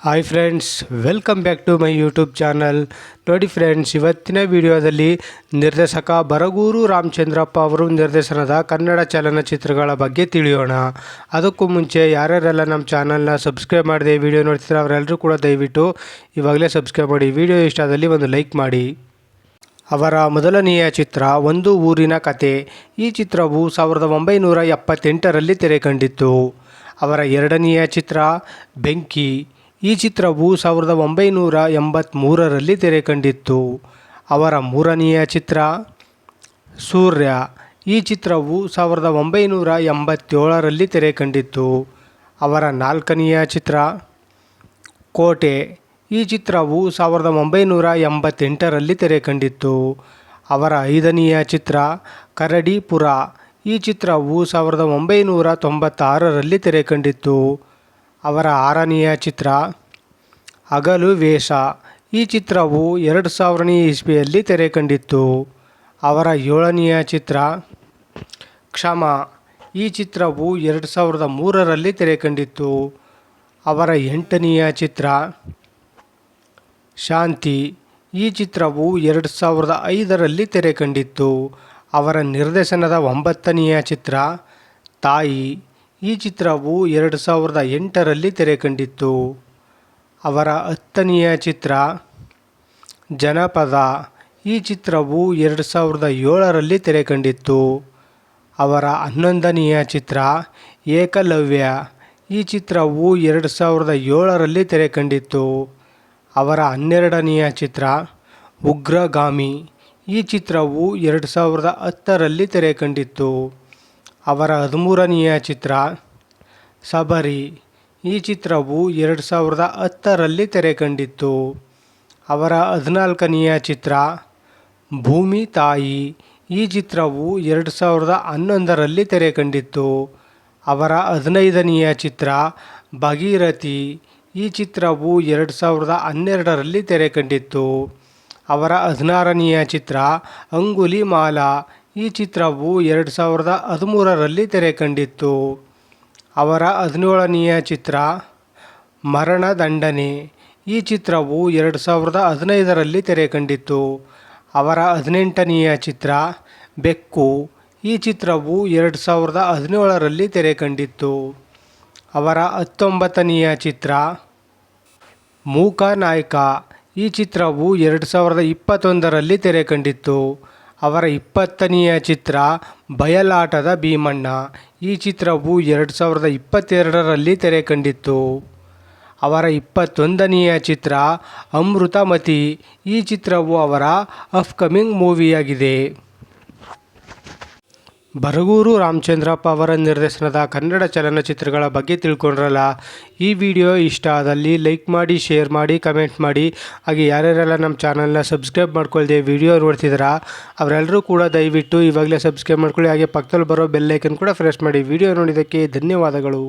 Hi friends welcome back to my YouTube channel ನೋಡಿ friends ಇವತ್ತಿನ ವಿಡಿಯೋದಲ್ಲಿ ನಿರ್ದೇಶಕ ಬರಗೂರು ರಾಮಚಂದ್ರಪ್ಪ ಅವರು ನಿರ್ದೇಶನದ ಕನ್ನಡ ಚಲನಚಿತ್ರಗಳ ಬಗ್ಗೆ ತಿಳಿಯೋಣ. ಅದಕ್ಕೂ ಮುಂಚೆ ಯಾರ್ಯಾರೆಲ್ಲ ನಮ್ಮ ಚಾನಲ್ನ ಸಬ್ಸ್ಕ್ರೈಬ್ ಮಾಡಿದೆ ವಿಡಿಯೋ ನೋಡ್ತಿದ್ರೆ ಅವರೆಲ್ಲರೂ ಕೂಡ ದಯವಿಟ್ಟು ಇವಾಗಲೇ ಸಬ್ಸ್ಕ್ರೈಬ್ ಮಾಡಿ. ವಿಡಿಯೋ ಇಷ್ಟ ಆದಲ್ಲಿ ಒಂದು ಲೈಕ್ ಮಾಡಿ. ಅವರ ಮೊದಲನೆಯ ಚಿತ್ರ ಒಂದು ಊರಿನ ಕತೆ. ಈ ಚಿತ್ರವು ಸಾವಿರದ ಒಂಬೈನೂರ ಎಪ್ಪತ್ತೆಂಟರಲ್ಲಿ ತೆರೆ ಕಂಡಿತ್ತು ಅವರ ಎರಡನೆಯ ಚಿತ್ರ ಬೆಂಕಿ. ಈ ಚಿತ್ರವು ಸಾವಿರದ ಒಂಬೈನೂರ ಎಂಬತ್ತ್ಮೂರರಲ್ಲಿ ತೆರೆ ಕಂಡಿತ್ತು ಅವರ ಮೂರನೆಯ ಚಿತ್ರ, ಸೂರ್ಯ. ಈ ಚಿತ್ರವು ಸಾವಿರದ ಒಂಬೈನೂರ ಎಂಬತ್ತೇಳರಲ್ಲಿ ತೆರೆ ಕಂಡಿತ್ತು ಅವರ ನಾಲ್ಕನೆಯ ಚಿತ್ರ, ಕೋಟೆ. ಈ ಚಿತ್ರವು ಸಾವಿರದ ಒಂಬೈನೂರ ಎಂಬತ್ತೆಂಟರಲ್ಲಿ ತೆರೆ ಕಂಡಿತ್ತು ಅವರ ಐದನೆಯ ಚಿತ್ರ, ಕರಡಿಪುರ. ಈ ಚಿತ್ರವು ಸಾವಿರದ ಒಂಬೈನೂರ ತೊಂಬತ್ತಾರರಲ್ಲಿ ತೆರೆ ಕಂಡಿತ್ತು ಅವರ ಆರನೆಯ ಚಿತ್ರ ಹಗಲು ವೇಷ. ಈ ಚಿತ್ರವು ಎರಡು ಸಾವಿರನೇ ಇಸ್ವಿಯಲ್ಲಿ ತೆರೆ ಕಂಡಿತ್ತು. ಅವರ ಏಳನೆಯ ಚಿತ್ರ, ಕ್ಷಮ. ಈ ಚಿತ್ರವು ಎರಡು ಸಾವಿರದ ಮೂರರಲ್ಲಿ ತೆರೆ ಕಂಡಿತ್ತು. ಅವರ ಎಂಟನೆಯ ಚಿತ್ರ, ಶಾಂತಿ. ಈ ಚಿತ್ರವು ಎರಡು ಸಾವಿರದ ಐದರಲ್ಲಿ ತೆರೆ ಕಂಡಿತ್ತು. ಅವರ ನಿರ್ದೇಶನದ ಒಂಬತ್ತನೆಯ ಚಿತ್ರ, ತಾಯಿ. ಈ ಚಿತ್ರವು ಎರಡು ಸಾವಿರದ ಎಂಟರಲ್ಲಿ ತೆರೆ ಕಂಡಿತ್ತು ಅವರ ಹತ್ತನೆಯ ಚಿತ್ರ ಜನಪದ. ಈ ಚಿತ್ರವು ಎರಡು ಸಾವಿರದ ಏಳರಲ್ಲಿ ತೆರೆ ಕಂಡಿತ್ತು ಅವರ ಹನ್ನೊಂದನೆಯ ಚಿತ್ರ ಏಕಲವ್ಯ. ಈ ಚಿತ್ರವು ಎರಡು ಸಾವಿರದ ಏಳರಲ್ಲಿ ತೆರೆ ಕಂಡಿತ್ತು ಅವರ ಹನ್ನೆರಡನೆಯ ಚಿತ್ರ ಉಗ್ರಗಾಮಿ. ಈ ಚಿತ್ರವು ಎರಡು ಸಾವಿರದ ಹತ್ತರಲ್ಲಿ ತೆರೆ ಕಂಡಿತ್ತು ಅವರ ಹದಿಮೂರನೆಯ ಚಿತ್ರ, ಸಬರಿ. ಈ ಚಿತ್ರವು ಎರಡು ಸಾವಿರದ ಹತ್ತರಲ್ಲಿ ತೆರೆ ಕಂಡಿತ್ತು ಅವರ ಹದಿನಾಲ್ಕನೆಯ ಚಿತ್ರ, ಭೂಮಿ ತಾಯಿ. ಈ ಚಿತ್ರವು ಎರಡು ಸಾವಿರದ ಹನ್ನೊಂದರಲ್ಲಿ ತೆರೆ ಕಂಡಿತ್ತು ಅವರ ಹದಿನೈದನೆಯ ಚಿತ್ರ, ಭಗೀರಥಿ. ಈ ಚಿತ್ರವು ಎರಡು ಸಾವಿರದ ಹನ್ನೆರಡರಲ್ಲಿ ತೆರೆ ಕಂಡಿತ್ತು ಅವರ ಹದಿನಾರನೆಯ ಚಿತ್ರ ಅಂಗುಲಿ ಮಾಲ ಈ ಚಿತ್ರವು ಎರಡು ಸಾವಿರದ ಹದಿಮೂರರಲ್ಲಿ ತೆರೆ ಕಂಡಿತ್ತು. ಅವರ ಹದಿನೇಳನೆಯ ಚಿತ್ರ ಮರಣದಂಡನೆ ಈ ಚಿತ್ರವು ಎರಡು ಸಾವಿರದ ಹದಿನೈದರಲ್ಲಿ ತೆರೆ ಕಂಡಿತ್ತು. ಅವರ ಹದಿನೆಂಟನೆಯ ಚಿತ್ರ, ಬೆಕ್ಕು. ಈ ಚಿತ್ರವು ಎರಡು ಸಾವಿರದ ಹದಿನೇಳರಲ್ಲಿ ತೆರೆ ಕಂಡಿತ್ತು. ಅವರ ಹತ್ತೊಂಬತ್ತನೆಯ ಚಿತ್ರ, ಮೂಕ ನಾಯ್ಕ. ಈ ಚಿತ್ರವು ಎರಡು ಸಾವಿರದ ಇಪ್ಪತ್ತೊಂದರಲ್ಲಿ ತೆರೆ ಕಂಡಿತ್ತು. ಅವರ ಇಪ್ಪತ್ತನೆಯ ಚಿತ್ರ ಬಯಲಾಟದ ಭೀಮಣ್ಣ. ಈ ಚಿತ್ರವು ಎರಡು ಸಾವಿರದ ಇಪ್ಪತ್ತೆರಡರಲ್ಲಿ ತೆರೆ ಕಂಡಿತ್ತು. ಅವರ ಇಪ್ಪತ್ತೊಂದನೆಯ ಚಿತ್ರ ಅಮೃತಮತಿ. ಈ ಚಿತ್ರವು ಅವರ ಅಫ್ಕಮಿಂಗ್ ಮೂವಿಯಾಗಿದೆ. ಬರಗೂರು ರಾಮಚಂದ್ರಪ್ಪ ಅವರ ನಿರ್ದೇಶನದ ಕನ್ನಡ ಚಲನಚಿತ್ರಗಳ ಬಗ್ಗೆ ತಿಳ್ಕೊಂಡ್ರಲ್ಲ? ಈ ವಿಡಿಯೋ ಇಷ್ಟ ಆದಲ್ಲಿ ಲೈಕ್ ಮಾಡಿ, ಶೇರ್ ಮಾಡಿ, ಕಮೆಂಟ್ ಮಾಡಿ. ಹಾಗೆ ಯಾರ್ಯಾರೆಲ್ಲ ನಮ್ಮ ಚಾನಲ್ನ ಸಬ್ಸ್ಕ್ರೈಬ್ ಮಾಡ್ಕೊಳ್ದೆ ವಿಡಿಯೋ ನೋಡ್ತಿದ್ದೀರಾ, ಅವರೆಲ್ಲರೂ ಕೂಡ ದಯವಿಟ್ಟು ಇವಾಗಲೇ ಸಬ್ಸ್ಕ್ರೈಬ್ ಮಾಡ್ಕೊಳ್ಳಿ. ಹಾಗೆ ಪಕ್ಕದಲ್ಲಿ ಬರೋ ಬೆಲ್ಲೈಕನ್ ಕೂಡ ಫ್ರೆಶ್ ಮಾಡಿ. ವಿಡಿಯೋ ನೋಡಿದ್ದಕ್ಕೆ ಧನ್ಯವಾದಗಳು.